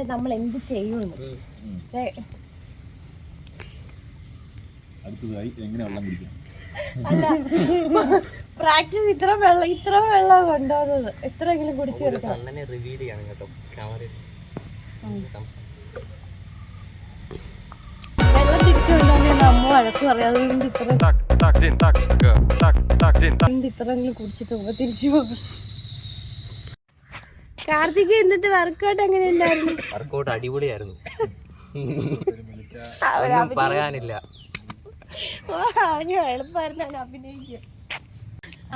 കണ്ട് നമ്മൾ എന്ത് ചെയ്യുന്നു അടുത്തതായി എങ്ങനെ വെള്ളം കുടിക്കാം അല്ല പ്രാക്ടീസ് ഇത്ര വെള്ളം ഇത്ര വെള്ളം കൊണ്ടുവന്നത്. എത്രയെങ്കിലും കുടിച്ചു റിവീൽ ചെയ്യണം കേട്ടോ. ക്യാമറയിൽ വെള്ളം തിരിച്ചു കൊണ്ടുവന്ന അമ്മ വഴക്ക് പറയാം അതുകൊണ്ട് ഇത്ര അതുകൊണ്ട് ഇത്രയെങ്കിലും കുടിച്ചിട്ട് തിരിച്ചു പോകും കാർത്തിക് ഇന്നത്തെ വർക്കൗട്ട് എങ്ങനെയുണ്ടായിരുന്നു? വർക്കൗട്ട് അടിപൊളിയായിരുന്നു. ഒന്നും പറയാനില്ല. എളുപ്പമായിരുന്നു അവൻ അഭിനയിക്കും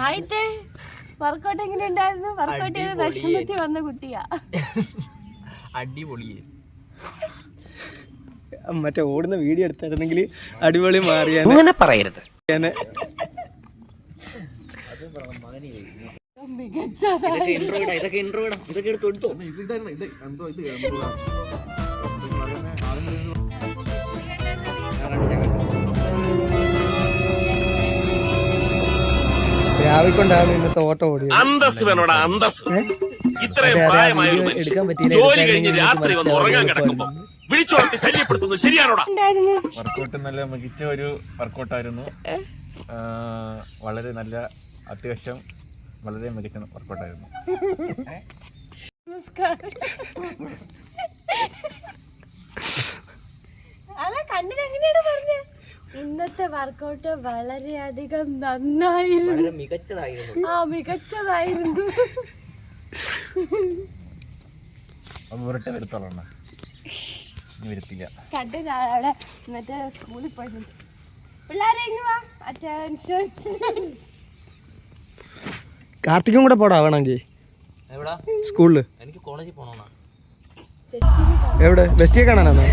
ആദ്യത്തെ വർക്കൗട്ട് എങ്ങനെയുണ്ടായിരുന്നു? വർക്കൗട്ട് ചെയ്ത്. വിഷമത്തിൽ വന്ന കുട്ടിയാ. അടിപൊളി. മറ്റേ ഓടുന്ന വീഡിയോ എടുത്തായിരുന്നെങ്കിൽ അടിപൊളി മാറിയാണ് അങ്ങനെ പറയരുത്. ഇതൊക്കെ ഇതൊക്കെ എടുത്ത് എടുത്തോ ഇത് ഇതാണ് ഇത് എന്തോ ഇത് എന്തോ രാവിക്കൊണ്ടാണ് ഇന്നത്തെ ഓട്ടം ഓടിയത്. അന്തസ് വേണോടാ അന്തസ്. ഇത്രയും പ്രായമായ ഒരു മനുഷ്യൻ ജോലി കഴിഞ്ഞ് രാത്രി വന്ന് ഉറങ്ങാൻ കിടക്കുമ്പോ വിളിച്ചോളത്തി ശല്യപ്പെടുത്തുന്നു ശരിയാണോടാ? ഉണ്ടായിരുന്നു വർക്കൗട്ട് നല്ല മികച്ച ഒരു വർക്കൗട്ടായിരുന്നു വളരെ നല്ല അത്യാവശ്യം വളരെ മികച്ച വർക്കൗട്ടായിരുന്നു അല്ല കണ്ണിന് എങ്ങനെയാണ് പറഞ്ഞ? ഇന്നത്തെ വർക്കൗട്ട് വളരെയധികം നന്നായിരുന്നു. വളരെ മികച്ചതായിരുന്നു. ആ മികച്ചതായിരുന്നു. ഉരുട്ടെ വരുത്തോളണ്ട വരുത്തില്ല. കണ്ട് ഞാൻ അവിടെ മറ്റേ സ്കൂളിൽ പോയി പിള്ളേരെ ഇങ്ങ് വാ. അറ്റൻഷൻ കാർത്തിക്കും കൂടെ പോടാ വേണമെങ്കിൽ. എവിടാ? സ്കൂളിൽ. എനിക്ക് കോളേജിൽ പോണോന്നാ. എവിടെ? ബെസ്റ്റിയെ കാണാനാണോ?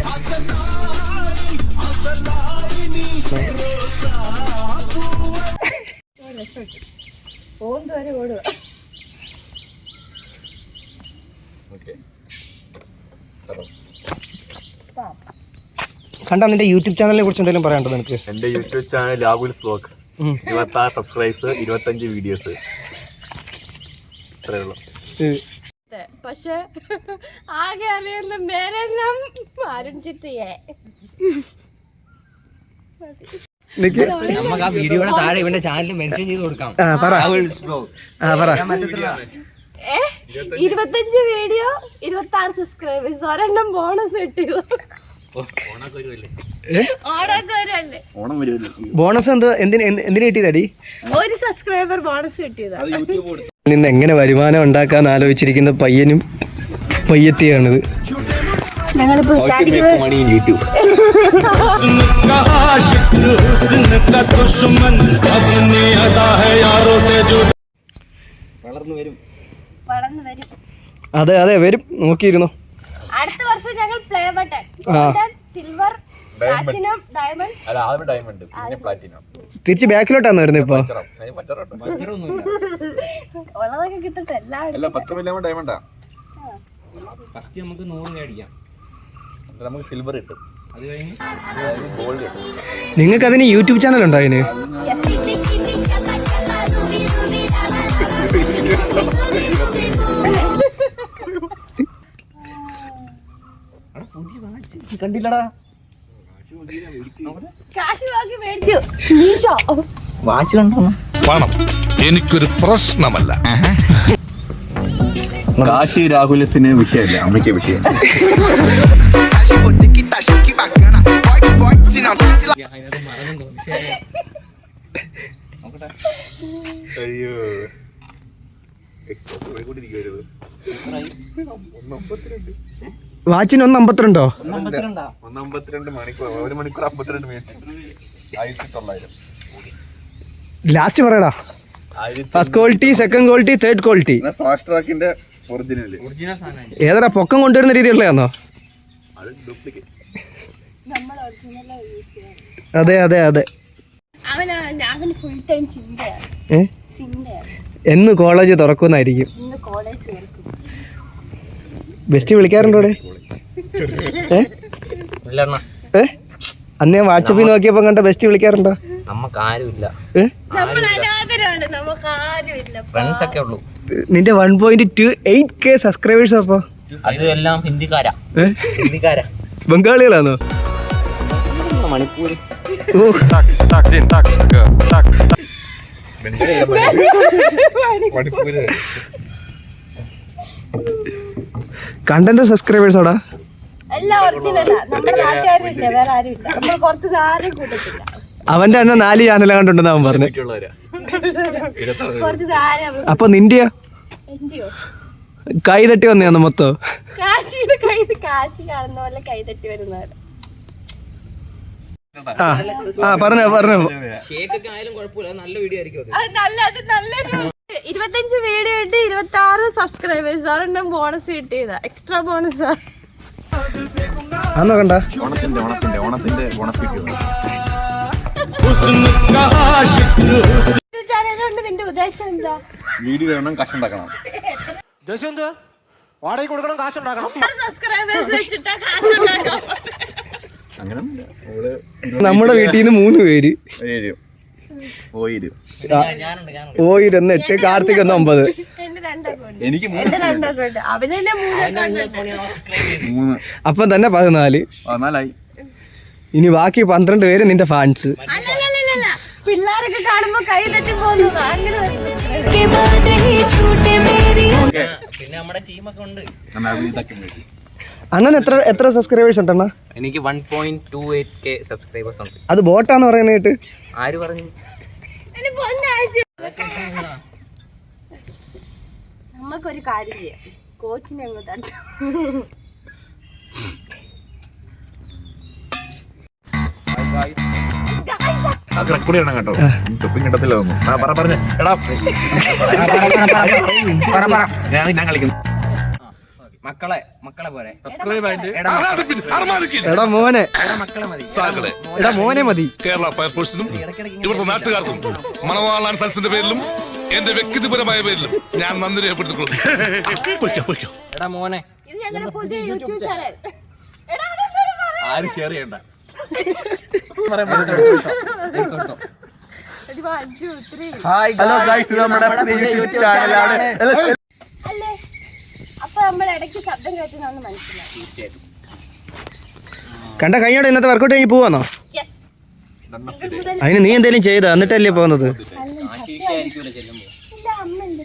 കണ്ട വരെ ഓടുക ഓക്കെ കണ്ടാ നിന്റെ യൂട്യൂബ് ചാനലിനെ കുറിച്ച് എന്തെങ്കിലും പറയാനുണ്ടോ നിനക്ക്? എന്റെ യൂട്യൂബ് ചാനൽ ലാബുൽസ് ബ്ലോഗ്. ഇരുപത്തി ആറ് സബ്സ്ക്രൈബ്സ് ഇരുപത്തഞ്ച് വീഡിയോസ് അത്രേ ഉള്ളൂ. പക്ഷെ ആകെ അറിയുന്ന മേരെല്ലാം അരുൺജിത്തിയെ നമുക്ക് ആ വീഡിയോയുടെ താഴെ ഇവന്റെ ചാനൽ മെൻഷൻ ചെയ്ത് കൊടുക്കാം. ഇരുപത്തഞ്ച് വീഡിയോ ഇരുപത്തി ആറ് സബ്സ്ക്രൈബേഴ്സ് ഒരെണ്ണം ബോണസ് കിട്ടിയോ? ബോണസ് എന്തോ? എന്തിന് എന്തിന് ഒരു സബ്സ്ക്രൈബർ ബോണസ് കിട്ടിയതാ. നിന്ന് എങ്ങനെ വരുമാനം ഉണ്ടാക്കാൻ ആലോചിച്ചിരിക്കുന്ന പയ്യനും പയ്യത്തിയാണിത്. അതെ അതെ വരും. നോക്കിയിരുന്നു? അടുത്ത വർഷം ഞങ്ങൾ പ്ലേ ബട്ടൺ സിൽവർ അല്ല ആദ്യം ഡയമണ്ട് പിന്നെ പ്ലാറ്റിനം തിരിച്ച് ബാക്കിലോട്ടാണ് വരുന്നത് ഇപ്പൊ? ഉള്ളതൊക്കെ കിട്ടട്ടെ എല്ലാം അല്ല പത്ത് ഡയമണ്ടാ ഫസ്റ്റ് നമുക്ക് നൂറ് മേടിക്കാം നമുക്ക് സിൽവർ കിട്ടും. അത് കഴിഞ്ഞ് ഗോൾഡ് കിട്ടും. നിങ്ങൾക്ക് അതിന് യൂട്യൂബ് ചാനൽ ഉണ്ടോ അതിന്? കണ്ടില്ലടാ. വാച്ച് കണ്ടോ പണം. എനിക്കൊരു പ്രശ്നമല്ല. കാശി രാഹുലസിന് വിഷയമല്ല. അമ്മയ്ക്ക് വിഷയം. Vou ter വാച്ചിന് ഒന്ന് അമ്പത്തിരണ്ടോ? ഒന്ന് അമ്പത്തിരണ്ട് മണിക്കൂർ ഒരു മണിക്കൂർ അമ്പത്തിരണ്ട് മിനിറ്റ് ആയിരത്തി തൊള്ളായിരം ലാസ്റ്റ് പറയടാ first quality second quality third quality fast ട്രാക്കിന്റെ original original സാധനം ഏതാടാ പൊക്കം കൊണ്ടുവരുന്ന രീതിയുള്ളതാണോ അത് ഡ്യൂപ്ലിക്കേറ്റ് അതെ അതെ എന്ന് കോളേജ് തുറക്കുന്നായിരിക്കും ഇന്ന് കോളേജ് ചേർക്കും. ബെസ്റ്റ് വിളിക്കാറുണ്ടോ അവിടെ? ഏ? അന്ന് ഞാൻ വാട്സപ്പിൽ നോക്കിയപ്പോ കണ്ട ബെസ്റ്റ് വിളിക്കാറുണ്ടോ? നമുക്ക് ആരുമില്ല ഏ? നമ്മൾ അനാഥരാണ് നമുക്ക് ഫ്രണ്ട്സ് ഒക്കെ ഉള്ളൂ. നിന്റെ one point two eight K subscribers അപ്പൊ അതെല്ലാം ഹിന്ദിക്കാരാ? ഹിന്ദിക്കാരാ. ബംഗാളികളാണോ? മണിപ്പൂർ കണ്ടന്റ് സബ്സ്ക്രൈബേഴ്സോടാ എല്ലാം ഒറിജിനലാ നമ്മുടെ നാട്ടുകാരും ഇല്ല വേറെ ആരും ഇല്ല നമ്മൾ പുറത്ത് ആരും കൂട്ടത്തില്ല. അവന്റെ അന്ന് നാല് ചാനൽ കണ്ടുണ്ടെന്ന് അവൻ പറഞ്ഞു. കുറച്ച് ആരും അപ്പൊ നിന്റെയാ? എന്റെയോ? കൈ തട്ടി വന്നേന്ന് മൊത്തം. കാശിയുടെ കൈ കാശി കാണുന്ന പോലെ കൈ തട്ടി വരുന്നവര്. ആ പറഞ്ഞു പറഞ്ഞോ. അത് നല്ല അത്. നല്ലൊരു ഇരുപത്തഞ്ച് വീഡിയോ ഇട്ട് ഇരുപത്തി ആറ് സബ്സ്ക്രൈബേഴ്സ് ആറ് ബോണസ് കിട്ടിയതാ. എക്സ്ട്രാ ബോണസ് അന്നോ കണ്ട ഓണത്തിന്റെ ഓണത്തിന്റെ ഓണത്തിന്റെ ഉദ്ദേശം എന്താ? കാശ് ഉണ്ടാക്കണം അങ്ങനെ നമ്മുടെ വീട്ടിൽ നിന്ന് മൂന്ന് പേര്. ഓയിര് ഞാനുണ്ട് ഞാനുണ്ട് ഓ ഇരുന്ന് എട്ട് കാർത്തിക് ഒന്ന് ഒമ്പത്. എനിക്ക് മൂന്ന് അപ്പം തന്നെ പതിനാല്. പതിനാലായി. ഇനി ബാക്കി പന്ത്രണ്ട് പേര് നിന്റെ ഫാൻസ് പിള്ളേരൊക്കെ കാണുമ്പോ കൈ തട്ടി പോകുന്നു. അങ്ങനെ വരുന്നത്. പിന്നെ നമ്മുടെ ടീമൊക്കെ ഉണ്ട്. അത് അണ്ണൻ എത്ര എത്ര സബ്സ്ക്രൈബേഴ്സ് ഉണ്ട് അണ്ണാ? എനിക്ക് one point two eight K subscribers ഉണ്ട്. അത് ബോട്ടാന്ന് പറയുന്നത് കേട്ട്. ആര് പറഞ്ഞു? നമുക്കൊരു കാര്യം ചെയ്യാം. കോച്ചിനെ അങ്ങ് തട്ടു. അത് റെക്കോർഡ് ചെയ്യണം കേട്ടോ. തൊപ്പിങ് കിട്ടത്തില്ല ഒന്നും ആ പറ പറഞ്ഞ. എടാ ഞാൻ ഞാൻ കളിക്കുന്നു. മക്കളെ മക്കളെ പോരെ. സബ്സ്ക്രൈബ് ആയിട്ട്. എടാ മോനെ. മക്കളെ മതി. എടാ മോനെ. മതി. കേരള ഫയർഫോഴ്സിനും ഇവിടുത്തെ നാട്ടുകാർക്കും മണവാളാൻ സൽസിന്റെ പേരിലും എന്റെ വ്യക്തിപരമായ പേരിലും ഞാൻ നന്ദി രേഖപ്പെടുത്തിക്കൊള്ളുന്നു എടാ മോനെ. ഇത് ഞങ്ങളുടെ പുതിയ യൂട്യൂബ് ചാനൽ. എടാ അതെന്തോടെ പറയാ? ആരും ഷെയർ ചെയ്യണ്ട. ഒരു one, two, three. Hello guys നമ്മുടെ യൂട്യൂബ് ചാനലാണ്. അല്ലേ? അപ്പൊ നമ്മൾ ഇടയ്ക്ക് ശബ്ദം മനസ്സിലായി. കണ്ട കഴിഞ്ഞോടെ ഇന്നത്തെ വർക്കൗട്ട് കഴിഞ്ഞ് പോവാന്നോ? യെസ് അതിന് നീ എന്തേലും ചെയ്ത? എന്നിട്ടല്ലേ പോകുന്നത് ആയിരിക്കും ചെല്ലുമ്പോ എന്റെ